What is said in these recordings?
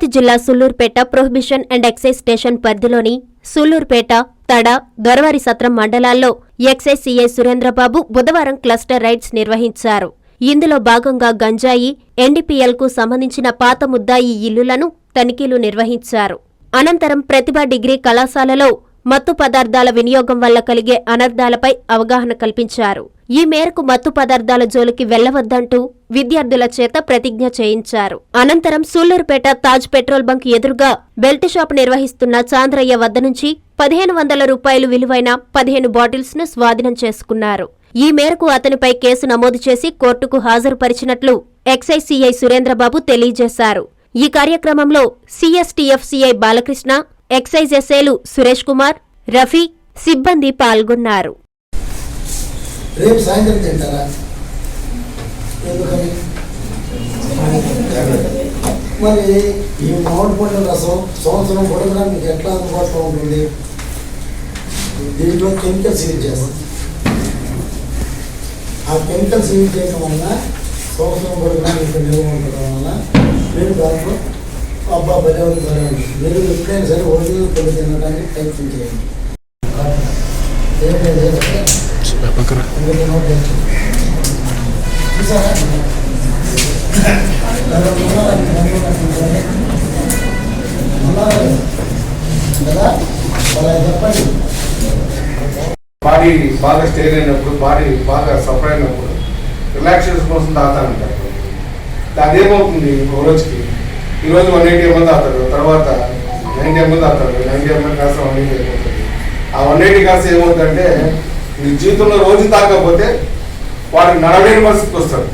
తిరుపతి జిల్లా Sullurpeta prohibition and excise station పరిధిలోని సుల్లూరుపేట తడ దొరవారి సత్రం మండలాల్లో ఎక్సైజ్ సీఐ సురేంద్రబాబు బుధవారం క్లస్టర్ రైడ్స్ నిర్వహించారు. ఇందులో భాగంగా గంజాయి ఎన్డీపీఎల్కు సంబంధించిన పాత ముద్దాయి ఇల్లులను తనిఖీలు నిర్వహించారు. అనంతరం ప్రతిభ డిగ్రీ కళాశాలలో మత్తు పదార్థాల వినియోగం వల్ల కలిగే అనర్థాలపై అవగాహన కల్పించారు. ఈ మేరకు మత్తు పదార్థాల జోలికి వెళ్ళవద్దంటూ విద్యార్థుల చేత ప్రతిజ్ఞ చేయించారు. అనంతరం సూళ్ళూరుపేట తాజ్ పెట్రోల్ బంక్ ఎదురుగా బెల్ట్ షాప్ నిర్వహిస్తున్న చాంద్రయ్య వద్ద నుంచి పదిహేను వందల రూపాయలు విలువైన పదిహేను బాటిల్స్ను స్వాధీనం చేసుకున్నారు. ఈ మేరకు అతనిపై కేసు నమోదు చేసి కోర్టుకు హాజరుపరిచినట్లు ఎక్సైజ్ సీఐ సురేంద్రబాబు తెలియజేశారు. ఈ కార్యక్రమంలో సీఎస్టీఎఫ్ సీఐ బాలకృష్ణ ఎక్సైజ్ ఎస్ఏలు సురేష్ కుమార్ రఫీ సిబ్బంది పాల్గొన్నారు. రేపు సాయంత్రం తింటారా? ఎందుకని మరి ఈ మామిడి పండ్ల రసం సంవత్సరం పొడవునా మీకు ఎట్లా అందుబాటులో ఉంటుంది? దీంట్లో కెమికల్స్ యూజ్ చేస్తాం. ఆ కెమికల్స్ యూజ్ చేయడం వల్ల సంవత్సరం పొడవునా మీకు నిల్వ ఉండడం వల్ల మీరు దాంట్లో అబ్బా భలే ఉంది భలే ఉంది మీరు ఎప్పుడైనా సరే ఒడిలు పొడి తినడానికి ప్రయత్నం చేయండి. ఏం లేదు. బాడీ బాగా స్టేర్ అయినప్పుడు బాడీ బాగా సఫర్ అయినప్పుడు రిలాక్సేషన్ కోసం తాగుతానంటారు అదేమవుతుంది ఒక రోజుకి? ఈ రోజు వన్ ఎయిటీ ఎంఎల్ తాగుతాడు తర్వాత నైంటీ ఎంఎల్ తాగుతాడు నైంటీ ఎంఎల్ కాస్త వన్ ఎయిటీ అయిపోతుంది. ఆ వన్ ఎయిటీ కాస్త ఏమవుతుందంటే నీ జీవితంలో రోజు తాగకపోతే వాడికి నడవలేని పరిస్థితికి వస్తాడు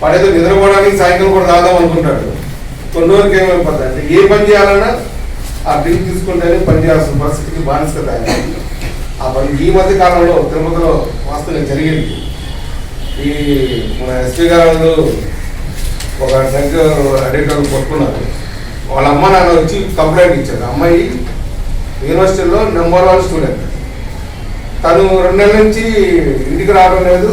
వాడు ఏదో నిద్రపోవడానికి సాయంత్రం కూడా తాగుదాం అనుకుంటాడు. కొన్ని రోజులకి ఏమైపోతుంది అంటే ఏ పని చేయాలన్నా ఆ డ్రింక్ తీసుకుంటేనే పని చేయాల్సిన పరిస్థితికి బానిస్తుంది ఆ పని ఈ మధ్య కాలంలో తిరుపతిలో వాస్తవంగా జరిగింది. ఈ మన ఎస్పీ గారు ఒక డ్రగ్ అడిక్టర్ కొట్టుకున్నారు. వాళ్ళ అమ్మ నాన్న వచ్చి కంప్లైంట్ ఇచ్చారు. అమ్మాయి యూనివర్సిటీలో నెంబర్ వన్ స్టూడెంట్. తను రెండు నెలల నుంచి ఇంటికి రావడం లేదు.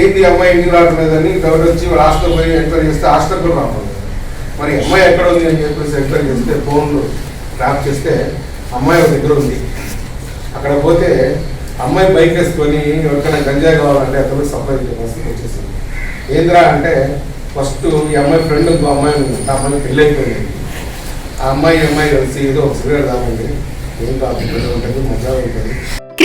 ఏంటి అమ్మాయి ఇంటికి రావడం లేదని డౌట్ వచ్చి వాళ్ళ హాస్టల్ పోయి ఎంక్వైరీ చేస్తే హాస్టల్ కూడా రావడం మరి అమ్మాయి ఎక్కడ ఉంది అని చెప్పేసి ఎంక్వైరీ చేస్తే ఫోన్లు ట్రాప్ చేస్తే అమ్మాయి ఒక దగ్గర ఉంది. అక్కడ పోతే అమ్మాయి బైక్ వేసుకొని ఎవరికైనా గంజాయి కావాలంటే అతను సప్లై చేయవలసి వచ్చేసింది. ఏంద్రా అంటే ఫస్ట్ ఈ అమ్మాయి ఫ్రెండ్ ఇంకో అమ్మాయి ఉంది. ఆ అమ్మాయి పెళ్ళి అయిపోయింది ఆ అమ్మాయి ఈ అమ్మాయి కలిసి ఏదో ఒక సిగరెట్ తాగండి ఏం కాదు ఉంటుంది మజా ఉంటుంది